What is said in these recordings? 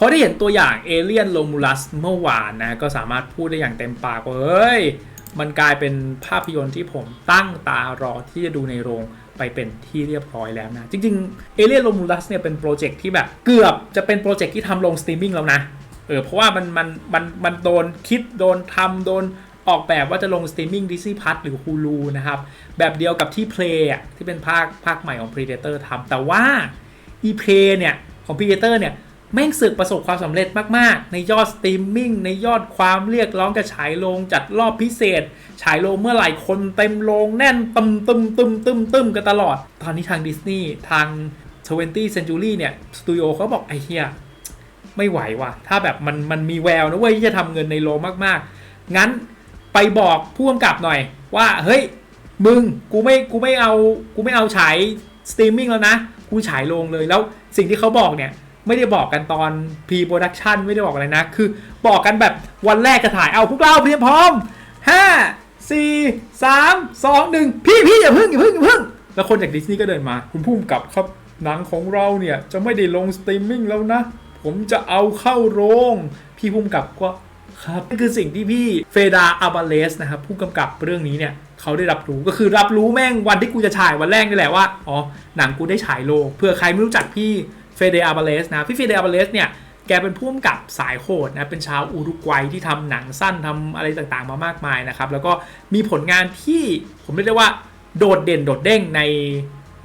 พอได้เห็นตัวอย่างเอเลียนโ m มูลัสเมื่อวานนะก็สามารถพูดได้อย่างเต็มปากว่าเฮ้ย มันกลายเป็นภาพยนตร์ที่ผมตั้งตารอที่จะดูในโรงไปเป็นที่เรียบร้อยแล้วนะ จริงๆเอเลียนโ m มูลัสเนี่ยเป็นโปรเจกต์ที่แบบเกือบจะเป็นโปรเจกต์ที่ทำลงสตรีมมิ่งแล้วนะ เออเพราะว่ามันมันมันมันโดนคิดโดนทำโดนออกแบบว่าจะลงสตรีมมิ่ง Disney Plus หรือ Hulu นะครับ แบบเดียวกับที่ Play อะที่เป็นภาคภาคใหม่ของ Predator ทำแต่ว่า e Play เนี่ยของ Predator เนี่ย แม่งสึกประสบความสำเร็จมาก ๆ ในยอดสตรีมมิ่งในยอดความเรียกร้องจะฉายโรงจัดรอบพิเศษ ฉายโรงเมื่อไหร่คนเต็มโรงแน่นตึมตึมตึมตึมตึมกันตลอด ตอนนี้ทางดิสนีย์ทาง 20th Century เนี่ย สตูดิโอเขาบอกไอ้เหี้ยไม่ไหวว่ะ ถ้าแบบมันมันมีแววนะเว้ยที่จะทำเงินในโรงมากๆ งั้นไปบอกผู้กำกับหน่อยว่า เฮ้ย มึงกูไม่กูไม่เอากูไม่เอาฉายสตรีมมิ่งแล้วนะ กูฉายโรงเลยแล้วสิ่งที่เขาบอกเนี่ย ไม่ได้บอกกันตอน pre production ไม่ได้บอกอะไรนะ คือบอกกันแบบวันแรกจะถ่ายเอาพวกเราเพียงพร้อม 5 4 3 2 1 พี่พี่อย่าพิ่งอย่าพิ่งอย่าพิ่ง แล้วคนจากดิสนีย์ก็เดินมา คุณพุ่มกับครับหนังของเราเนี่ยจะไม่ได้ลงสตรีมมิ่งแล้วนะ ผมจะเอาเข้าโรง พี่พุ่มกับก็ครับนี่คือสิ่งที่พี่เฟดาอาบาเลสนะครับผู้กำกับเรื่องนี้เนี่ยเขาได้รับรู้ก็คือรับรู้แม่งวันที่กูจะฉายวันแรกนี่แหละว่าอ๋อหนังกูได้ฉายโลเพื่อใครไม่รู้จักพี่ เฟเดอาบาเลสนะพี่เฟเดอาบาเลสเนี่ยแกเป็นผู้กำกับสายโหดนะ เป็นชาวอุรุกวัยที่ทำหนังสั้นทำอะไรต่างๆมามากมายนะครับ แล้วก็มีผลงานที่ผมเรียกได้ว่าโดดเด่นโดดเด้งใน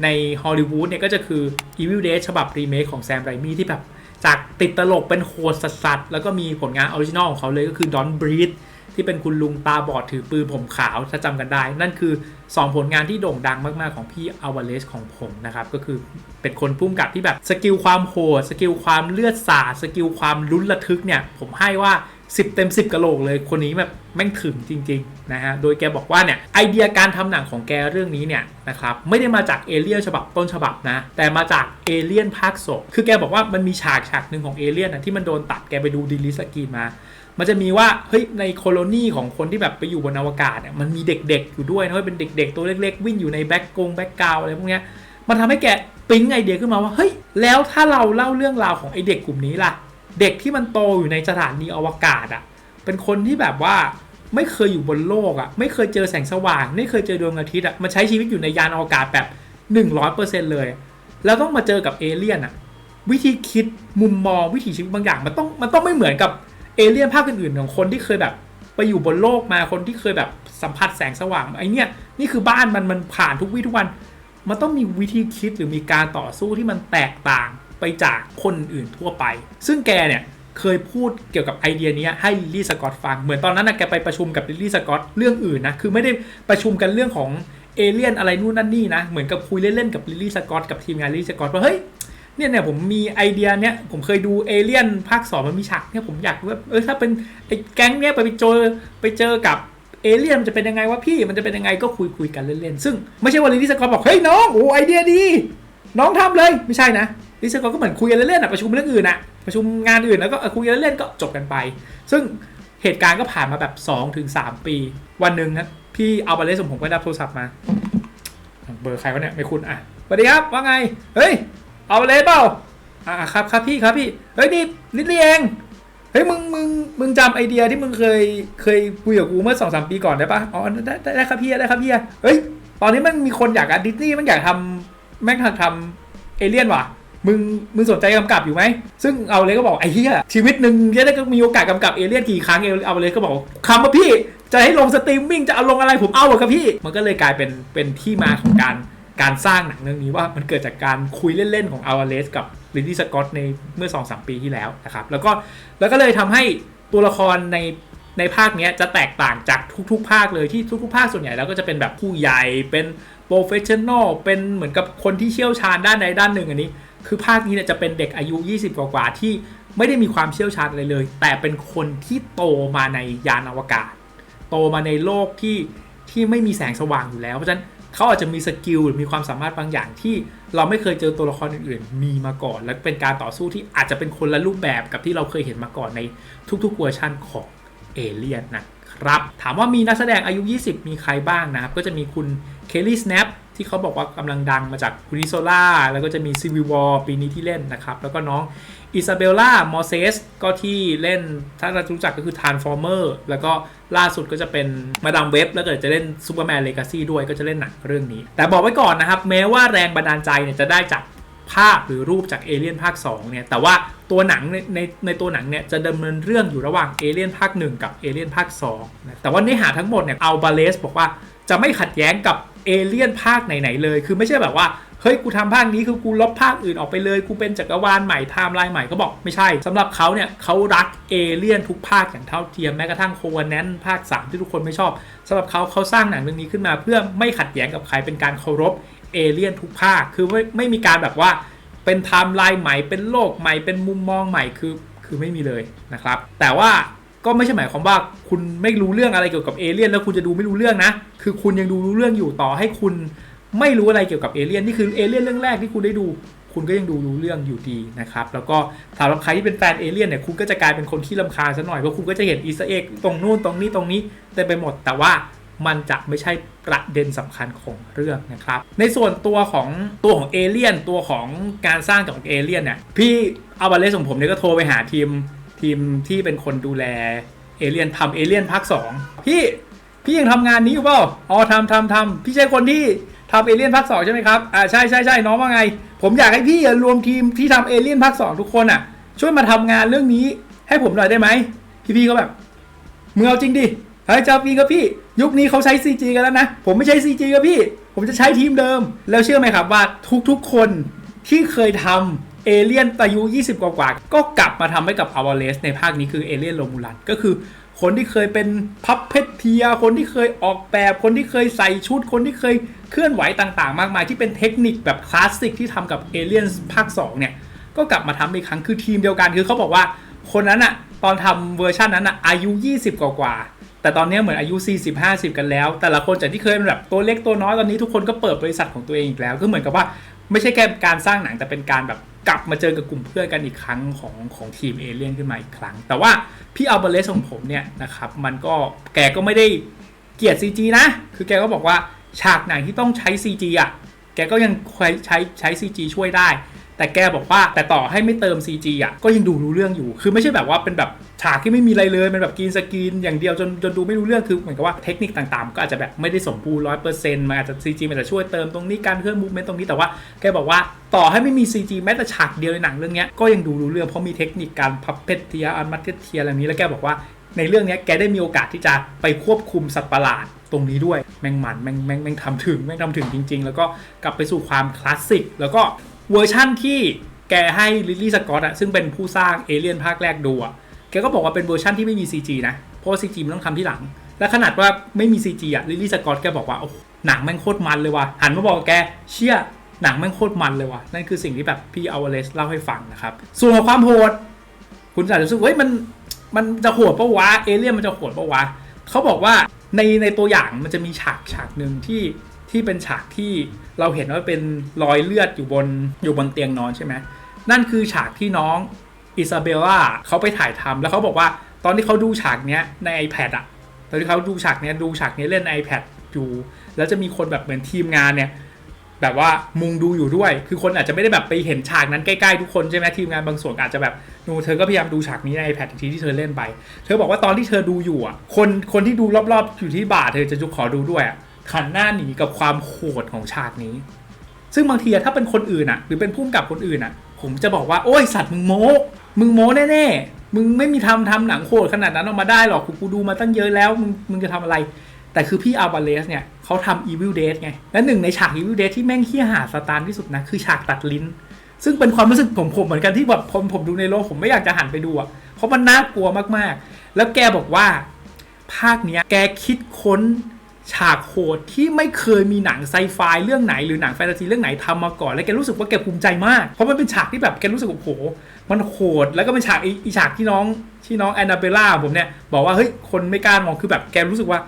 ในฮอลลีวูดเนี่ยก็จะคือ Evil Dead ฉบับรีเมคของแซมไรมี่ที่แบบจากติดตลกเป็นโหดสัสๆแล้วก็มีผลงานออริจินอลของเขาเลยก็คือ Don Breed ที่เป็นคุณลุงตาบอดถือปืนผมขาวถ้าจำกันได้ นั่นคือ 2 ผลงานที่โด่งดังมาก ๆ ของพี่อาวาเลสของผมนะครับ ก็คือเป็นคนพุ่มกับที่แบบสกิลความโหดสกิลความเลือดสาสกิลความลุ้นระทึกเนี่ย ผมให้ว่า 10 เต็ม 10กะโหลกเลยคนนี้แบบแม่งถึงจริง ๆ นะฮะ โดยแกบอกว่าเนี่ยไอเดียการทำหนังของแกเรื่องนี้เนี่ยนะครับไม่ได้มาจากเอเลี่ยนฉบับต้นฉบับนะ แต่มาจากเอเลี่ยนภาคสองคือแกบอกว่ามันมีฉากฉากหนึ่งของเอเลี่ยนนะที่มันโดนตัดแกไปดูดีลิสกีมา มันจะมีว่าเฮ้ยในโคโลนีของคนที่แบบไปอยู่บนอวกาศเนี่ยมันมีเด็กๆอยู่ด้วยนะเว้ยเป็นเด็ก ๆ ตัวเล็กๆ วิ่งอยู่ในแบ็กกงแบ็กกราวอะไรพวกเนี้ยมันทำให้แกปิ๊งไอเดียขึ้นมาว่าเฮ้ยแล้วถ้าเราเล่าเรื่องราวของไอเด็กกลุ่มนี้ล่ะ เด็กที่มันโตอยู่ในสถานีอวกาศอะเป็นคนที่แบบว่าไม่เคยอยู่บนโลกอะไม่เคยเจอแสงสว่าง ไม่เคยเจอดวงอาทิตย์อะมันใช้ชีวิตอยู่ในยานอวกาศแบบ 100%เลย แล้วต้องมาเจอกับเอเลี่ยนอะวิธีคิดมุมมองวิถีชีวิตบางอย่างมันต้องมันต้องไม่เหมือนกับ เอเลี่ยนภาคอื่นๆของคนที่เคยแบบ ไปอยู่บนโลกมาคนที่เคยแบบสัมผัสแสงสว่างไอเนี้ยนี่คือบ้านมันมันผ่านทุกวี่ทุกวัน มันต้องมีวิธีคิดหรือมีการต่อสู้ที่มันแตกต่างไปจากคนอื่นทั่วไป ซึ่งแกเนี่ยเคยพูดเกี่ยวกับไอเดียนี้ให้ลิลลี่สกอตฟัง เหมือนตอนนั้นนะแกไปประชุมกับลิลลี่สกอตเรื่องอื่นนะ คือไม่ได้ประชุมกันเรื่องของเอเลี่ยนอะไรนู่นนั่นนี่นะ เหมือนกับคุยเล่นๆกับลิลลี่สกอตกับทีมงานลิลลี่สกอตว่าเฮ้ย เนี่ยเนี่ยผมมีไอเดียเนี้ยผมเคยดูเอเลี่ยนภาคสองมันมีฉากเนี่ยผมอยากว่าเออถ้าเป็นไอ้แก๊งเนี้ยไปไปเจอไปเจอกับเอเลี่ยนมันจะเป็นยังไงวะพี่มันจะเป็นยังไงก็คุยคุยกันเล่นๆซึ่งไม่ใช่ว่าลิลลี่สกอบอกเฮ้ยน้องโอ้ไอเดียดี น้องทำเลยไม่ใช่นะลิสกอก็เหมือนคุยกันเล่นๆอะประชุมเรื่องอื่นอะประชุมงานอื่นแล้วก็คุยกันเล่นๆก็จบกันไป ซึ่งเหตุการณ์ก็ผ่านมาแบบ2-3ถึงปี วันหนึ่งนะพี่เอาบาเลสผมก็ได้รับโทรศัพท์มา เบอร์ใครวะเนี่ยไม่คุ้นอะสวัสดีครับว่าไงเฮ้ย เอาเลยเปล่าอ่าครับครับพี่ครับพี่ เฮ้ยนี่ลิลลี่เอง เฮ้ยมึงมึงมึงจำไอเดียที่มึงเคยเคยคุยกับกูเมื่อสองสามปีก่อนได้ปะอ๋อได้ได้ได้ครับพี่ได้ครับพี่เฮ้ยตอนนี้มันมีคนอยากอะดิสนีย์มันอยากทำแม่งทำทำเอเลี่ยนว่ะมึงมึงสนใจกำกับอยู่ไหม ซึ่งเอาเลยก็บอกไอ้เหี้ยชีวิตหนึ่งจะได้ก็มีโอกาสกำกับเอเลี่ยนกี่ครั้งเอาเลยก็บอกคำว่าพี่จะให้ลงสตรีมมิ่งจะเอาลงอะไรผมเอาหมดครับพี่ มันก็เลยกลายเป็นเป็นที่มาของการ การสร้างหนังเรื่องนี้ว่ามันเกิดจากการคุยเล่นๆของอ l วาเลสกับลินดี้สกอตในเมื่อ 2-3 ปีที่แล้วนะครับแล้วก็แล้วก็เลยทำให้ตัวละครในในภาคนี้จะแตกต่างจากทุกๆ ภาคเลยที่ทุกๆ ภาคส่วนใหญ่แล้วก็จะเป็นแบบผู้ใหญ่เป็นโปรเฟชชั่นอลเป็นเหมือนกับคนที่เชี่ยวชาญด้านใดด้านหนึ่งอันนี้ คือภาคนี้เนี่ยจะเป็นเด็กอายุ 20 กว่าๆที่ไม่ได้มีความเชี่ยวชาญอะไรเลย แต่เป็นคนที่โตมาในยานอวกาศ โตมาในโลกที่ที่ไม่มีแสงสว่างอยู่แล้วเพราะฉะนั้น เขาอาจจะมีสกิลหรือมีความสามารถบางอย่างที่เราไม่เคยเจอตัวละครอื่นๆ มีมาก่อน และเป็นการต่อสู้ที่อาจจะเป็นคนละรูปแบบกับที่เราเคยเห็นมาก่อนในทุกๆเวอร์ชันของเอเลียนนะครับ ถามว่ามีนักแสดงอายุ 20 มีใครบ้างนะครับ ก็จะมีคุณเคลลี่สแนปที่เขาบอกว่ากำลังดังมาจากคูนิโซล่าแล้วก็จะมีซีวิวอปีนี้ที่เล่นนะครับ แล้วก็น้อง อิซาเบลล่ามอเซสก็ที่เล่นถ้าเรารู้จักก็คือทานฟอร์เมอร์แล้วก็ล่าสุดก็จะเป็นมาดามเว็บแล้วก็จะเล่นซูเปอร์แมนเลกาซีด้วยก็จะเล่นหนังเรื่องนี้ แต่บอกไว้ก่อนนะครับ แม้ว่าแรงบันดาลใจเนี่ยจะได้จากภาพหรือรูปจากเอเลียนภาค2เนี่ยแต่ว่าตัวหนังในในในตัวหนังเนี่ยจะดำเนินเรื่องอยู่ระหว่างเอเลียนภาค 1 กับเอเลียนภาค2นะแต่ว่าเนื้อหาทั้งหมดเนี่ยเอาบาเลสบอกว่าจะไม่ขัดแย้งกับเอเลียนภาคไหนๆเลย คือไม่ใช่แบบว่า เฮ้ยกูทำภาคนี้คือกูลบภาคอื่นออกไปเลยกูเป็นจักรวาลใหม่ไทม์ไลน์ใหม่เขาบอกไม่ใช่สำหรับเขาเนี่ยเขารักเอเลี่ยนทุกภาคอย่างเท่าเทียมแม้กระทั่งโควแนนภาค 3 ที่ทุกคนไม่ชอบสำหรับเขาเขาสร้างหนังเรื่องนี้ขึ้นมา เพื่อไม่ขัดแย้งกับใครเป็นการเคารพเอเลี่ยนทุกภาคคือไม่ไม่มีการแบบว่าเป็นไทม์ไลน์ใหม่เป็นโลกใหม่เป็นมุมมองใหม่คือคือไม่มีเลยนะครับ แต่ว่าก็ไม่ใช่หมายความว่าคุณไม่รู้เรื่องอะไรเกี่ยวกับเอเลี่ยนแล้วคุณจะดูไม่รู้เรื่องนะ คือคุณยังดูรู้เรื่องอยู่ต่อให้คุณ ไม่รู้อะไรเกี่ยวกับเอเลี่ยนนี่คือเอเลี่ยนเรื่องแรกที่คุณได้ดู คุณก็ยังดูรู้เรื่องอยู่ดีนะครับแล้วก็สำหรับใครที่เป็นแฟนเอเลี่ยนเนี่ยคุณก็จะกลายเป็นคนขี้ลำคาญซะหน่อยเพราะคุณก็จะเห็นอีสเอ็กตรงนู่นตรงนี้ตรงนี้เต็มไปหมด แต่ว่ามันจะไม่ใช่ประเด็นสำคัญของเรื่องนะครับ ในส่วนตัวของตัวของเอเลี่ยนตัวของการสร้างจากเอเลี่ยนเนี่ยพี่อัลบาเลสของผมเนี่ยก็โทรไปหาทีมทีมที่เป็นคนดูแลเอเลี่ยนทำเอเลี่ยนภาค2พี่พี่ยังทำงานนี้อยู่เปล่าอ๋อทำทำทำพี่ใช่คนที่ ทำเอเลี่ยนภาคสองใช่ไหมครับ อ่าใช่ใช่ใช่น้องว่าไง ผมอยากให้พี่รวมทีมที่ทำเอเลี่ยนภาคสองทุกคนอะ ช่วยมาทำงานเรื่องนี้ให้ผมหน่อยได้ไหมพี่พี่ก็แบบมึงเอาจริงดิเฮ้ยเจ้าพี่กับพี่ ยุคนี้เขาใช้ CG กันแล้วนะ ผมไม่ใช้ CG กับพี่ ผมจะใช้ทีมเดิม แล้วเชื่อไหมครับว่าทุกๆคนที่เคยทำเอเลี่ยนอายุ 20 กว่าๆก็กลับมาทำให้กับอวาเลสในภาคนี้คือเอเลี่ยนโรมูลันก็คือ คนที่เคยเป็นพับเพชเทีย คนที่เคยออกแบบ คนที่เคยใส่ชุด คนที่เคยเคลื่อนไหวต่างๆ มากมาย ที่เป็นเทคนิคแบบคลาสสิกที่ทำกับเอเลียนภาค 2 เนี่ย ก็กลับมาทำอีกครั้งคือทีมเดียวกัน คือเขาบอกว่าคนนั้นอะตอนทำเวอร์ชันนั้นอะอายุ 20 กว่าๆแต่ตอนนี้เหมือนอายุ 40-50 กันแล้ว แต่ละคนจากที่เคยเป็นแบบตัวเล็กตัวน้อยตอนนี้ทุกคนก็เปิดบริษัทของตัวเองอีกแล้ว ก็เหมือนกับว่าไม่ใช่แค่การสร้างหนังแต่เป็นการแบบ กลับมาเจอกับกลุ่มเพื่อนกันอีกครั้งของของทีมเอเลี่ยนขึ้นมาอีกครั้ง แต่ว่าพี่อัลเบเลสของผมเนี่ยนะครับมันก็แกก็ไม่ได้เกลียด CG นะ คือแกก็บอกว่าฉากไหนที่ต้องใช้ CG อะ แกก็ยังใช้ใช้ใช้ CG ช่วยได้ แต่แกบอกว่าแต่ต่อให้ไม่เติม CG อะก็ยังดูรู้เรื่องอยู่ คือไม่ใช่แบบว่าเป็นแบบฉากที่ไม่มีอะไรเลยเป็นแบบกรีนสกรีนอย่างเดียวจนจนดูไม่รู้เรื่องคือเหมือนกับว่าเทคนิคต่างๆ ก็อาจจะแบบไม่ได้สมบูรณ์ร้อยเปอร์เซ็นต์มันอาจจะ CG มันจะช่วยเติมตรงนี้การเคลื่อนมูฟเมนต์ตรงนี้แต่ว่าแกบอกว่าต่อให้ไม่มี CG แม้แต่ฉากเดียวในหนังเรื่องนี้ก็ยังดูรู้เรื่องเพราะมีเทคนิคการพับเพชเทียอันมัตเทียอะไรนี้แล้วแกบอกว่าในเรื่องนี้แกได้มีโอกาสที่จะไปควบคุมสัตว์ประหลาดตรงนี้ด้วยแม่งมันแม่งแม่งแม่งทำถึงแม่งทำถึงจริง ๆ แล้วก็กลับไปสู่ความคลาสสิกแล้วก็ เวอร์ชั่นที่แกให้ลิลลี่สกอตอะซึ่งเป็นผู้สร้างเอเลี่ยนภาคแรกดูอะแกก็บอกว่าเป็นเวอร์ชั่นที่ไม่มี CG นะ เพราะว่า CG มันต้องทำที่หลัง และขนาดว่าไม่มี CG อะลิลลี่สกอตแกบอกว่าโอ้หนังแม่งโคตรมันเลยว่ะหันมาบอกแกเชี่ยหนังแม่งโคตรมันเลยว่ะนั่นคือสิ่งที่แบบพี่อวเลสเล่าให้ฟังนะครับส่วนของความโหดคุณอาจจะรู้สึกเฮ้ยมันมันจะโหดปะวะเอเลี่ยนมันจะโหดปะวะเขาบอกว่าในในตัวอย่างมันจะมีฉากฉากหนึ่งที่ ที่เป็นฉากที่เราเห็นว่าเป็นรอยเลือดอยู่บนอยู่บนเตียงนอนใช่ไหมนั่นคือฉากที่น้องอิซาเบลล่าเขาไปถ่ายทำแล้วเขาบอกว่าตอนที่เขาดูฉากเนี้ยใน iPad อะตอนที่เขาดูฉากเนี้ยดูฉากนี้เล่น iPad อยู่ แล้วจะมีคนแบบเหมือนทีมงานเนี่ยแบบว่ามุงดูอยู่ด้วย คือคนอาจจะไม่ได้แบบไปเห็นฉากนั้นใกล้ๆทุกคนใช่ไหมทีมงานบางส่วนอาจจะแบบดูเธอก็พยายามดูฉากนี้ใน iPad ทีที่เธอเล่นไป เธอบอกว่าตอนที่เธอดูอยู่อะคนคนที่ดูรอบๆอยู่ที่บ่าเธอจะจุกขอดูด้วยอะ ขันหน้าหนีกับความโหดของฉากนี้ ซึ่งบางทีถ้าเป็นคนอื่นอะหรือเป็นผู้กำกับคนอื่นอะผมจะบอกว่าโอ้ยสัตว์มึงโม้มึงโม้แน่ๆมึงไม่มีทำทำหนังโหดขนาดนั้นออกมาได้หรอกกูกูดูมาตั้งเยอะแล้วมึงมึงจะทำอะไร แต่คือพี่อัลบาเลสเนี่ยเขาทำ Evil Dead ไง และหนึ่งในฉาก Evil Dead ที่แม่งเฮี้ยหาสตาร์ที่สุดนะ คือฉากตัดลิ้น ซึ่งเป็นความรู้สึกผมผมเหมือนกันที่แบบผมผมดูในโลกผมไม่อยากจะหันไปดูอะเพราะมันน่ากลัวมากๆ แล้วแกบอกว่า ภาคเนี้ยแกคิดค้น ฉากโหดที่ไม่เคยมีหนังไซไฟเรื่องไหนหรือหนังแฟนตาซีเรื่องไหนทำมาก่อน แล้วแกรู้สึกว่าแกภูมิใจมาก เพราะมันเป็นฉากที่แบบแกรู้สึกว่าโอ้โหมันโหด แล้วก็เป็นฉากอีฉากที่น้องที่น้องแอนนาเบล่าผมเนี่ยบอกว่าเฮ้ยคนไม่กล้ามองคือแบบแกรู้สึกว่า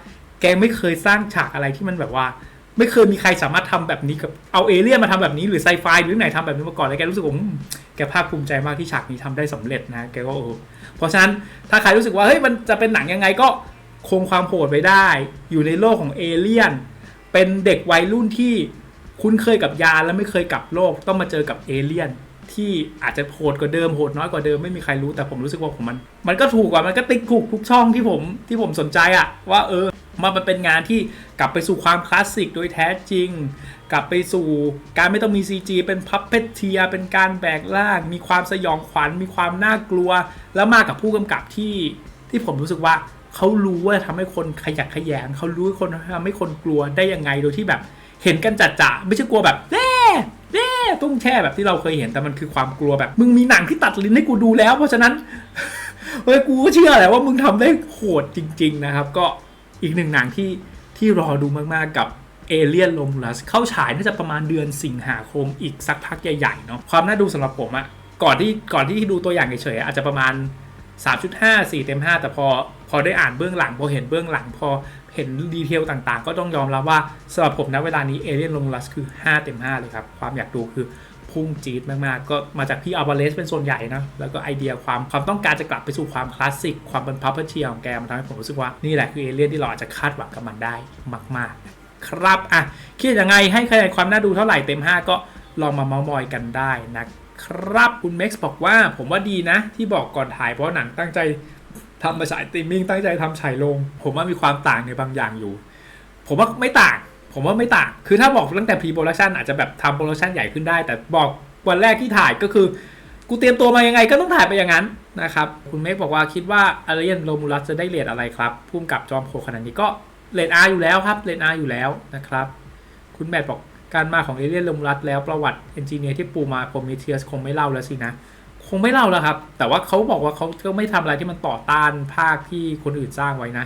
แกไม่เคยสร้างฉากอะไรที่มันแบบว่า ไม่เคยมีใครสามารถทำแบบนี้กับเอาเอเลี่ยนมาทำแบบนี้หรือไซไฟหรือไหนทำแบบนี้มาก่อนแล้วแกรู้สึกว่าอืมแกภาคภูมิใจมากที่ฉากนี้ทำได้สำเร็จนะแกก็เออเพราะฉะนั้นถ้าใครรู้สึกว่าเฮ้ยมันจะเป็นหนังยังไงก็ คงความโหดไว้ได้ อยู่ในโลกของเอเลี่ยน เป็นเด็กวัยรุ่นที่คุ้นเคยกับยาและไม่เคยกลับโลกต้องมาเจอกับเอเลี่ยน ที่อาจจะโหดกว่าเดิมโหดน้อยกว่าเดิมไม่มีใครรู้แต่ผมรู้สึกว่าผมมัน มันก็ถูกกว่ามันก็ติ๊กถูกทุกช่องที่ผมที่ผมสนใจอะว่าเออมามันเป็นงานที่กลับไปสู่ความคลาสสิกโดยแท้จริง กลับไปสู่การไม่ต้องมี CG เป็นพับเพ t เทียเป็นการแบกล่างมีความสยองขวัญมีความน่ากลัว แล้วมากับผู้กำกับที่ที่ผมรู้สึกว่า เขารู้ว่าทำให้คนขยักขยงเขารู้ว่าคนทำให้คนกลัวได้ยังไงโดยที่แบบ เห็นกันจัดจ่ะไม่ใช่กลัวแบบแน่แน่ตุ้งแช่แบบที่เราเคยเห็นแต่มันคือความกลัวแบบ มึงมีหนังที่ตัดลิ้นให้กูดูแล้ว เพราะฉะนั้นเฮ้ยกูก็เชื่อแหละว่ามึงทำได้โหดจริง ๆ นะครับ ก็อีกหนึ่งหนังที่ที่รอดูมากๆกับเอเลียนลงลัสเข้าฉายน่าจะประมาณเดือนสิงหาคมอีกสักพักใหญ่ๆเนาะความน่าดูสำหรับผมอะก่อนที่ก่อนที่ดูตัวอย่างเฉยๆอาจจะประมาณ 3.5 4 เต็ม 5 แต่พอพอได้อ่านเบื้องหลัง พอเห็นเบื้องหลัง พอเห็นดีเทลต่างๆ ก็ต้องยอมรับว่าสำหรับผมนะเวลานี้เอเลียนลงลัสคือ 5 เต็ม 5 เลยครับ ความอยากดูคือพุ่งจี๊ดมากๆ ก็มาจากพี่อัลบาเลสเป็นส่วนใหญ่นะ แล้วก็ไอเดียความความต้องการจะกลับไปสู่ความคลาสสิก ความเป็นพับเปอร์เชียของแกมันทำให้ผมรู้สึกว่านี่แหละคือเอเลียนที่เราอาจจะคาดหวังกับมันได้มากๆ ครับอะคิดยังไงให้คะแนนความน่าดูเท่าไหร่เต็ม 5 ก็ลองมาเมาส์มอยกันได้นะ ครับคุณเม็กซ์บอกว่าผมว่าดีนะ ที่บอกก่อนถ่ายเพราะหนังตั้งใจทำมาฉายตรีมมิ่งตั้งใจทำฉายลง ผมว่ามีความต่างในบางอย่างอยู่ ผมว่าไม่ต่าง ผมว่าไม่ต่าง คือถ้าบอกตั้งแต่พรีโปรดักชันอาจจะแบบทำโปรดักชันใหญ่ขึ้นได้ แต่บอกวันแรกที่ถ่ายก็คือกูเตรียมตัวมายังไงก็ต้องถ่ายไปอย่างนั้นนะครับคุณเมฆบอกว่าคิดว่าอารียนโรมูลัสจะได้เลทอะไรครับพุ่มกับจอมโหดขนาดนี้ก็เลทอาอยู่แล้วครับเลทอาอยู่แล้วนะครับ คุณแมทบอก การมาของเอเลียนลมรัดแล้วประวัติเอนจิเนียร์ที่ปูมาโปรเมเทียสคงไม่เล่าแล้วสินะ คงไม่เล่าแล้วครับ แต่ว่าเขาบอกว่าเขาก็ไม่ทำอะไรที่มันต่อต้านภาคที่คนอื่นสร้างไว้นะ